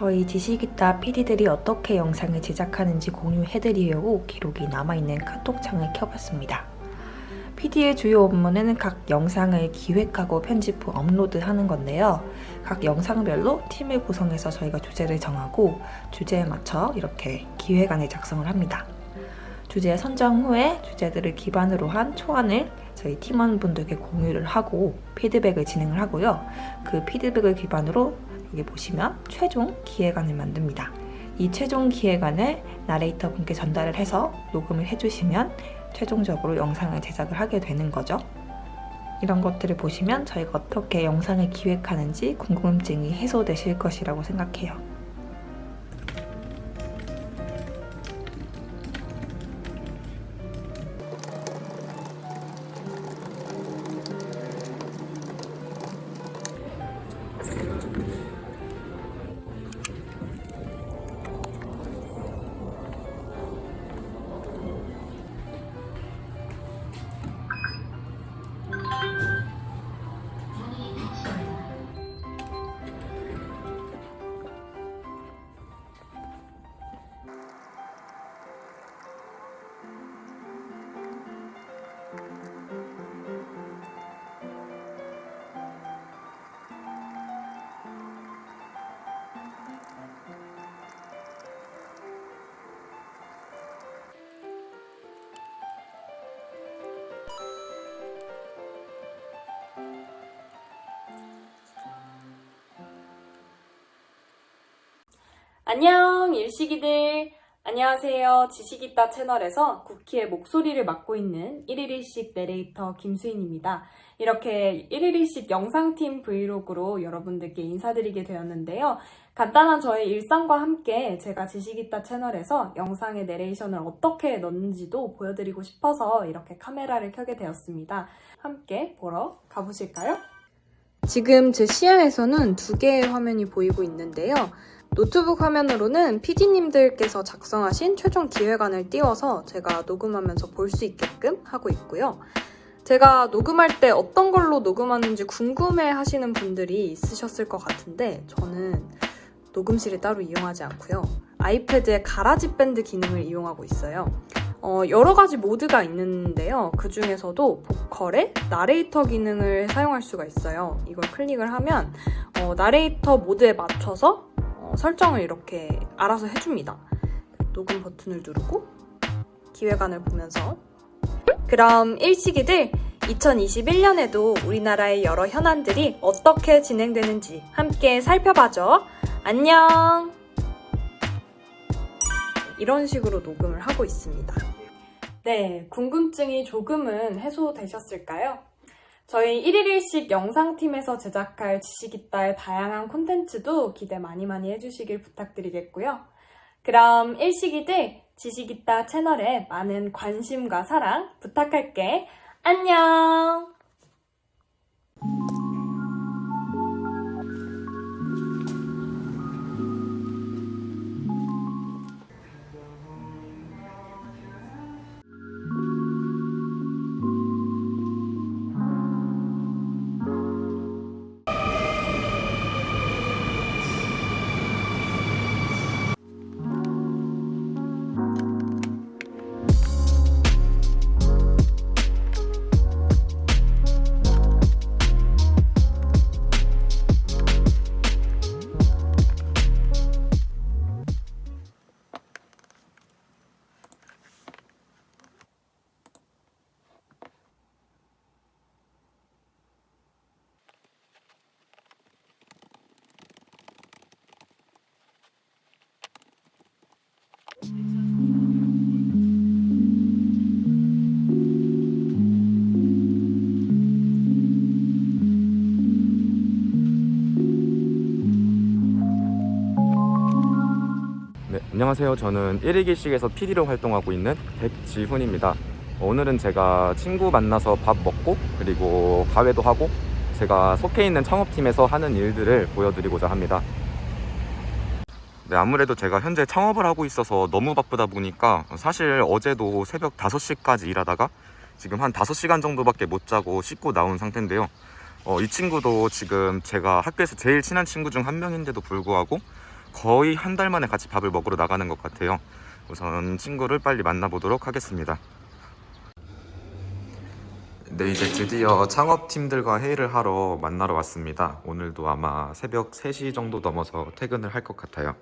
저희 지식있다 PD들이 어떻게 영상을 제작하는지 공유해드리려고 기록이 남아있는 카톡창을 켜봤습니다. PD의 주요 업무는 각 영상을 기획하고 편집 후 업로드하는 건데요. 각 영상별로 팀을 구성해서 저희가 주제를 정하고 주제에 맞춰 이렇게 기획안을 작성을 합니다. 주제 선정 후에 주제들을 기반으로 한 초안을 저희 팀원분들께 공유를 하고 피드백을 진행을 하고요. 그 피드백을 기반으로 여기 보시면 최종 기획안을 만듭니다. 이 최종 기획안을 나레이터 분께 전달을 해서 녹음을 해주시면 최종적으로 영상을 제작을 하게 되는 거죠. 이런 것들을 보시면 저희가 어떻게 영상을 기획하는지 궁금증이 해소되실 것이라고 생각해요. 안녕, 일식이들. 안녕하세요. 지식있다 채널에서 쿠키의 목소리를 맡고 있는 1일1식 내레이터 김수인입니다. 이렇게 1일1식 영상팀 브이로그로 여러분들께 인사드리게 되었는데요. 간단한 저의 일상과 함께 제가 지식있다 채널에서 영상의 내레이션을 어떻게 넣는지도 보여드리고 싶어서 이렇게 카메라를 켜게 되었습니다. 함께 보러 가보실까요? 지금 제 시야에서는 두 개의 화면이 보이고 있는데요. 노트북 화면으로는 PD님들께서 작성하신 최종 기획안을 띄워서 제가 녹음하면서 볼 수 있게끔 하고 있고요. 제가 녹음할 때 어떤 걸로 녹음하는지 궁금해 하시는 분들이 있으셨을 것 같은데 저는 녹음실을 따로 이용하지 않고요. 아이패드의 가라지 밴드 기능을 이용하고 있어요. 어, 여러 가지 모드가 있는데요. 그 중에서도 보컬의 나레이터 기능을 사용할 수가 있어요. 이걸 클릭을 하면 어, 나레이터 모드에 맞춰서 어, 설정을 이렇게 알아서 해줍니다. 녹음 버튼을 누르고 기획안을 보면서 그럼 일식이들 2021년에도 우리나라의 여러 현안들이 어떻게 진행되는지 함께 살펴봐줘. 안녕! 이런 식으로 녹음을 하고 있습니다. 네, 궁금증이 조금은 해소되셨을까요? 저희 1일 1식 영상팀에서 제작할 지식있다의 다양한 콘텐츠도 기대 많이 많이 해주시길 부탁드리겠고요. 그럼 일식이들 지식있다 채널에 많은 관심과 사랑 부탁할게. 안녕! 안녕하세요. 저는 1일기식에서 PD로 활동하고 있는 백지훈입니다. 오늘은 제가 친구 만나서 밥 먹고 그리고 과외도 하고 제가 속해 있는 창업팀에서 하는 일들을 보여드리고자 합니다. 네, 아무래도 제가 현재 창업을 하고 있어서 너무 바쁘다 보니까 사실 어제도 새벽 5시까지 일하다가 지금 한 5시간 정도밖에 못 자고 씻고 나온 상태인데요. 어, 이 친구도 지금 제가 학교에서 제일 친한 친구 중 한 명인데도 불구하고 거의 한 달 만에 같이 밥을 먹으러 나가는 것 같아요. 우선 친구를 빨리 만나보도록 하겠습니다. 네, 이제 드디어 창업팀들과 회의를 하러 만나러 왔습니다. 오늘도 아마 새벽 3시 정도 넘어서 퇴근을 할 것 같아요.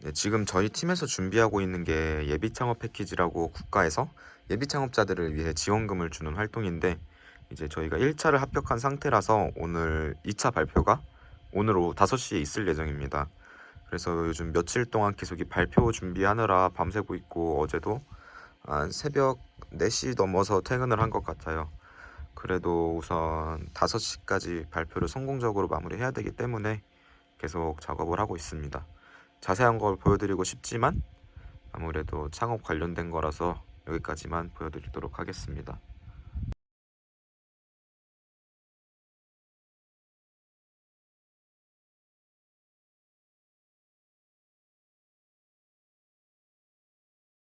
네, 지금 저희 팀에서 준비하고 있는 게 예비 창업 패키지라고 국가에서 예비 창업자들을 위해 지원금을 주는 활동인데 이제 저희가 1차를 합격한 상태라서 오늘 2차 발표가 오늘 오후 5시에 있을 예정입니다. 그래서 요즘 며칠 동안 계속 이 발표 준비하느라 밤새고 있고 어제도 한 새벽 4시 넘어서 퇴근을 한 것 같아요. 그래도 우선 5시까지 발표를 성공적으로 마무리해야 되기 때문에 계속 작업을 하고 있습니다. 자세한 걸 보여드리고 싶지만 아무래도 창업 관련된 거라서 여기까지만 보여드리도록 하겠습니다.